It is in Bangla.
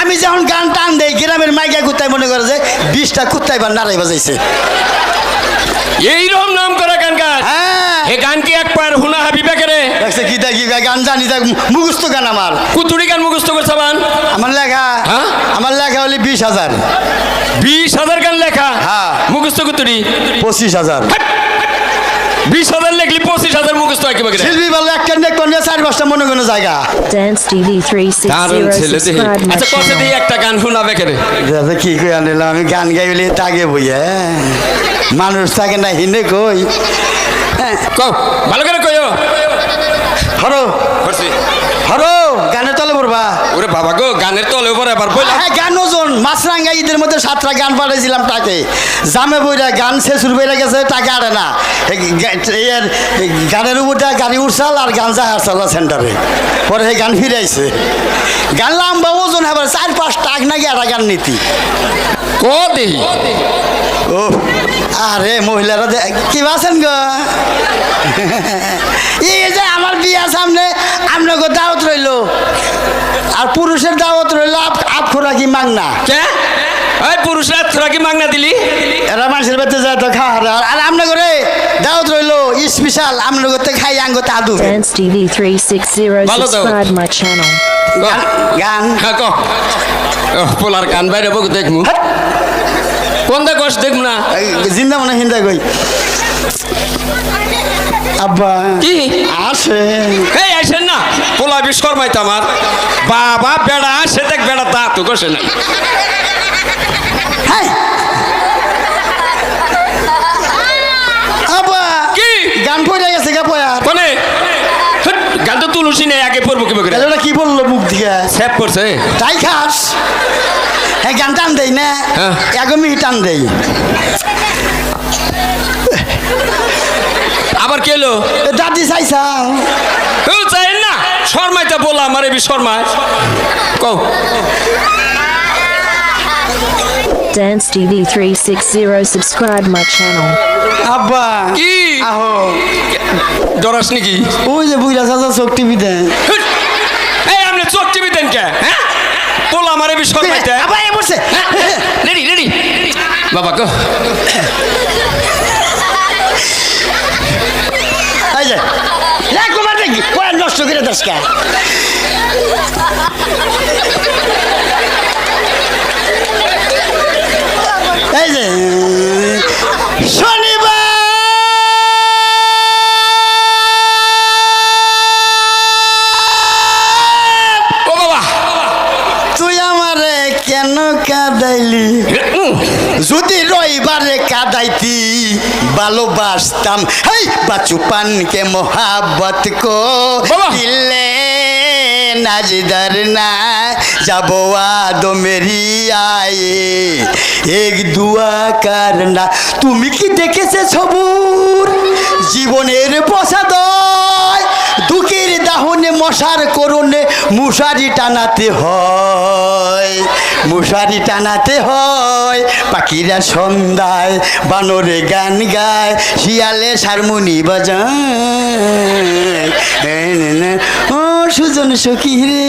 আমি যখন গান টান দেই গ্রামের মাইকা কুত্তায় মনে করে যে বিশটা কুত্তাই বা নাড়াই বাজাইছে। এইরকম নাম করা গান গান হ্যাঁ। এ গান কি এক পায়ের হুনা হাবিবা করে? দেখছে কি দেখি গান জানি দেখ মুখস্থ গান আমার। কুতুরি গান মুখস্থ করছে বান? আমার লেখা। হ্যাঁ? আমার লেখা হলে বিশ হাজার। বিশ হাজার গান লেখা? হ্যাঁ। মুখস্থ কুতুরি? পঁচিশ হাজার। বিশ হাজার লেখলি হাজার মুখস্থ একেবারে। শিল্পী বলে একটা নেক কোন চার পাঁচটা মনে কোনো জায়গা? Dance টিভি দারুণ 360 ছেলে দেখি। subscribe my আচ্ছা কত channel. দিয়ে একটা গান শোনাবে কেন? দাদা কি কই আনিলাম আমি গান গাইলে তাকে বইয়ে হ্যাঁ মানুষ থাকে না হিনে কই? হ্যাঁ। কও ভালো করে কইও হরো করছি হরো গানে তলে পড়বা ওরে বাবা গো গানের তলে উপরে আবার বইলা। হ্যাঁ গান ওজন। মাছরাঙ্গা ঈদের মধ্যে সাতটা গান পাঠাইছিলাম তাকে। জামে বইরা গান শেষুর বেড়ে গেছে টাকা আরে না। গা- এর গানের উপরটা গাড়ি উঠছাল আর গান যা হারছাল সেন্টারে। পরে সেই গান ফিরে আইছে। গান লাম্বা ওজন হবার চার পাঁচ টাক নাকি একটা গান নীতি। ক দেহি ও আরে মহিলারা কি আছেন গো? এই যে আমার বিয়া সামনে আপনাকে দাওয়াত রইল। আর পুরুষের দাওয়াত রইল আপ কি মাংনা কে? এই পুরুষরা কি মাগনা দিলি? এরা মানুষের বাড়িতে যায় তো খাওয়া আর আপনার করে দাওয়াত রইল স্পেশাল আপনার করতে খাই আঙ্গ তাদু। Dance TV 360 Follow the- subscribe my channel. ক। গান হ্যাঁ পোলার গান বাইরে বক দেখমু। কোন দা কষ্ট দেখমু না? জিন্দা মনে হিন্দা কই? আব্বা। কি? আসে। এই আসেন পোলা বিষ কর্মাইতো আমার। বাবা বেড়া সে দেখ বেড়া তা তো কষে নাই। কি? গান পড়ে গেছে গা পয়া। কোনে? গান তো তুলসী নেই আগে পড়ব কি ওটা কি বলল মুখ সেভ করছে। তাই খাস? হ্যাঁ গান টান দেই না? হ্যাঁ। এগমি টান দেই। আবার কেলো এ দাদি চাইছাও। কেউ চাই না শর্মাইতে বললাম আমার এবি শর্মায় কও। Dance TV 360 subscribe my channel. আব্বা। কি? আহো। ডরাস নাকি ওই যে বুইরা চাচা চোখ টিভি দেন! এই আপনি চোখ টিভি দেন কে? হ্যাঁ? বললাম আমার এবি শর্মাইতে। আব্বা এ বসে। Ready ready. বাবা কো এই যে এক তোমার দেখি পড়া নষ্ট করে দাস কে এই যে শনিবার ও বাবা তুই আমারে কেন কাদাইলি? যদি রবিবারে কাদাইতি ভালোবাসতাম। হেই বাচু পানকে মোহাবত কো! দিলে নাজদার না যাব আদো মেরি আয়ে এক দুয়া কার না। তুমি কি দেখেছে সবুর? জীবনের প্রসাদয় দুঃখের দাহনে মশার করুণে মুশারি টানাতে হয়। মুশারি টানাতে হয়। পাখিরা সন্ধ্যায় বানরে গান গায়, শিয়ালে সারমুনি বাজায়। ও সুজন সখী রে।